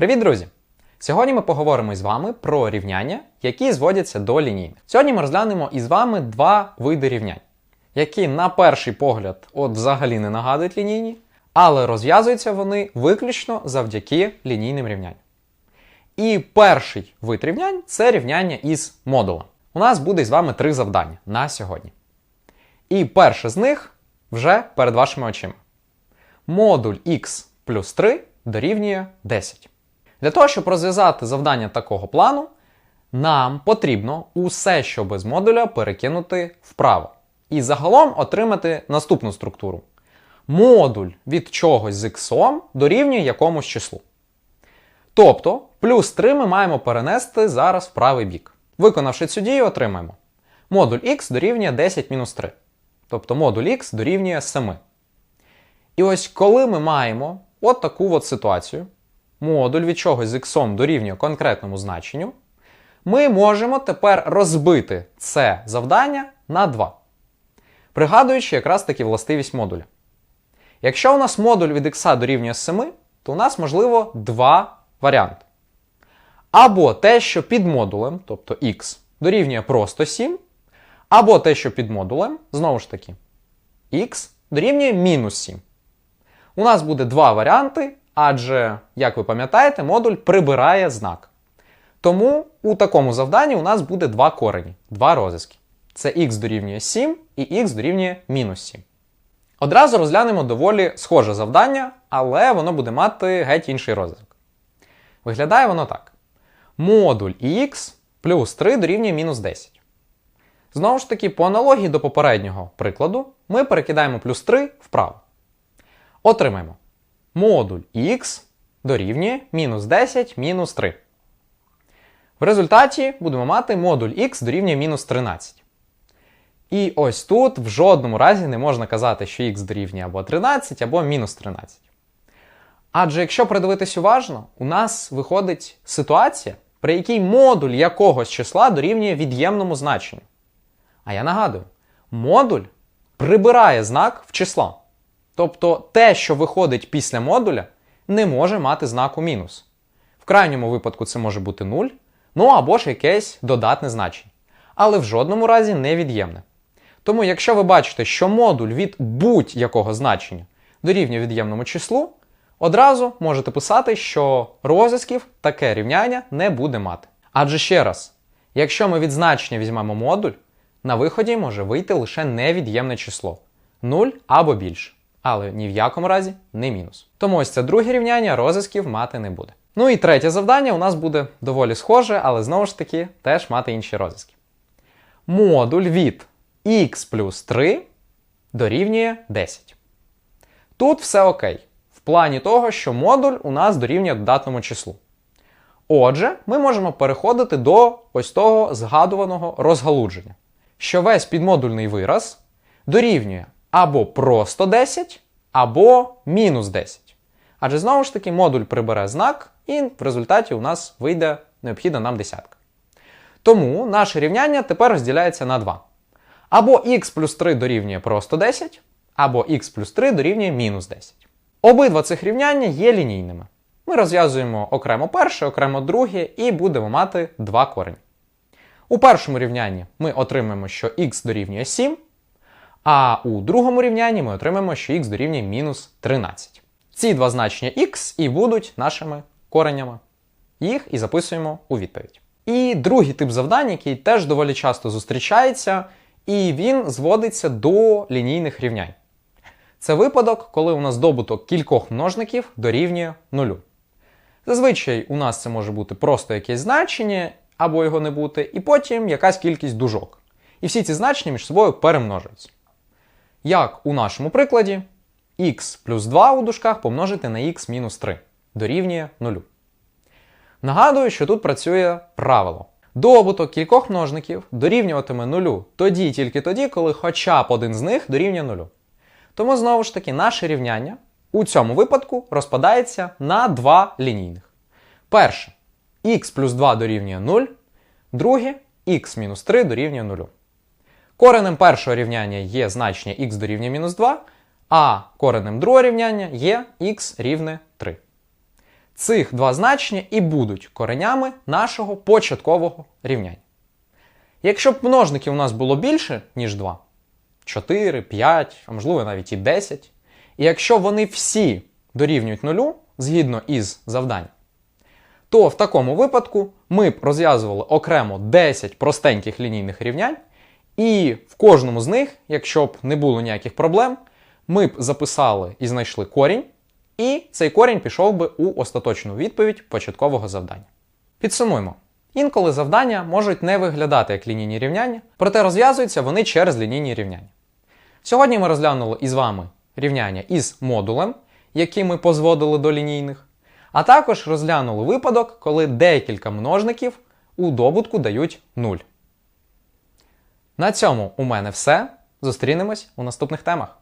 Привіт, друзі! Сьогодні ми поговоримо з вами про рівняння, які зводяться до лінійних. Сьогодні ми розглянемо із вами два види рівнянь, які на перший погляд от взагалі не нагадують лінійні, але розв'язуються вони виключно завдяки лінійним рівнянням. І перший вид рівнянь це рівняння із модулем. У нас буде з вами три завдання на сьогодні. І перше з них вже перед вашими очима. Модуль x плюс 3 дорівнює 10. Для того, щоб розв'язати завдання такого плану, нам потрібно усе, що без модуля, перекинути вправо. І загалом отримати наступну структуру. Модуль від чогось з x дорівнює якомусь числу. Тобто, плюс 3 ми маємо перенести зараз в правий бік. Виконавши цю дію, отримаємо. Модуль x дорівнює 10 мінус 3. Тобто модуль x дорівнює 7. І ось коли ми маємо от таку от ситуацію, модуль від чогось з x дорівнює конкретному значенню, ми можемо тепер розбити це завдання на 2. Пригадуючи якраз таки властивість модуля. Якщо у нас модуль від x дорівнює 7, то у нас можливо два варіанти. Або те, що під модулем, тобто x, дорівнює просто 7, або те, що під модулем, знову ж таки, x дорівнює мінус 7. У нас буде два варіанти, адже, як ви пам'ятаєте, модуль прибирає знак. Тому у такому завданні у нас буде два корені, два розв'язки. Це x дорівнює 7 і x дорівнює мінус 7. Одразу розглянемо доволі схоже завдання, але воно буде мати геть інший розв'язок. Виглядає воно так. Модуль х плюс 3 дорівнює мінус 10. Знову ж таки, по аналогії до попереднього прикладу, ми перекидаємо плюс 3 вправо. Отримаємо. Модуль х дорівнює мінус 10 мінус 3. В результаті будемо мати модуль х дорівнює мінус 13. І ось тут в жодному разі не можна казати, що х дорівнює або 13, або мінус 13. Адже якщо придивитись уважно, у нас виходить ситуація, при якій модуль якогось числа дорівнює від'ємному значенню. А я нагадую, модуль прибирає знак в числа. Тобто те, що виходить після модуля, не може мати знаку мінус. В крайньому випадку це може бути 0, ну або ж якесь додатне значення. Але в жодному разі не від'ємне. Тому, якщо ви бачите, що модуль від будь-якого значення дорівнює від'ємному числу, одразу можете писати, що розв'язків таке рівняння не буде мати. Адже ще раз, якщо ми від значення візьмемо модуль, на виході може вийти лише невід'ємне число 0 або більше. Але ні в якому разі не мінус. Тому ось це друге рівняння розв'язків мати не буде. Ну і третє завдання у нас буде доволі схоже, але знову ж таки теж мати інші розв'язки. Модуль від x плюс 3 дорівнює 10. Тут все окей. В плані того, що модуль у нас дорівнює додатному числу. Отже, ми можемо переходити до ось того згадуваного розгалудження, що весь підмодульний вираз дорівнює або просто 10, або мінус 10. Адже знову ж таки модуль прибере знак, і в результаті у нас вийде необхідна нам десятка. Тому наше рівняння тепер розділяється на 2. Або х плюс 3 дорівнює просто 10, або х плюс 3 дорівнює мінус 10. Обидва цих рівняння є лінійними. Ми розв'язуємо окремо перше, окремо друге і будемо мати два корені. У першому рівнянні ми отримаємо, що х дорівнює 7, а у другому рівнянні ми отримаємо, що х дорівнює мінус 13. Ці два значення х і будуть нашими коренями. Їх і записуємо у відповідь. І другий тип завдань, який теж доволі часто зустрічається, і він зводиться до лінійних рівнянь. Це випадок, коли у нас добуток кількох множників дорівнює нулю. Зазвичай у нас це може бути просто якесь значення, або його не бути, і потім якась кількість дужок. І всі ці значення між собою перемножуються. Як у нашому прикладі, х плюс 2 у дужках помножити на х мінус 3 дорівнює 0. Нагадую, що тут працює правило. Добуток кількох множників дорівнюватиме нулю тоді і тільки тоді, коли хоча б один з них дорівнює нулю. Тому знову ж таки наше рівняння у цьому випадку розпадається на два лінійних. Перше х плюс 2 дорівнює 0, друге х мінус 3 дорівнює 0. Коренем першого рівняння є значення х дорівнює мінус 2, а коренем другого рівняння є х рівне 3. цих два значення і будуть коренями нашого початкового рівняння. Якщо б множників у нас було більше, ніж 2, 4, 5, а можливо навіть і 10, і якщо вони всі дорівнюють нулю згідно із завданням, то в такому випадку ми б розв'язували окремо 10 простеньких лінійних рівнянь, і в кожному з них, якщо б не було ніяких проблем, ми б записали і знайшли корінь, і цей корінь пішов би у остаточну відповідь початкового завдання. Підсумуємо. Інколи завдання можуть не виглядати як лінійні рівняння, проте розв'язуються вони через лінійні рівняння. Сьогодні ми розглянули із вами рівняння із модулем, які ми позводили до лінійних, а також розглянули випадок, коли декілька множників у добутку дають 0. На цьому у мене все. Зустрінемось у наступних темах.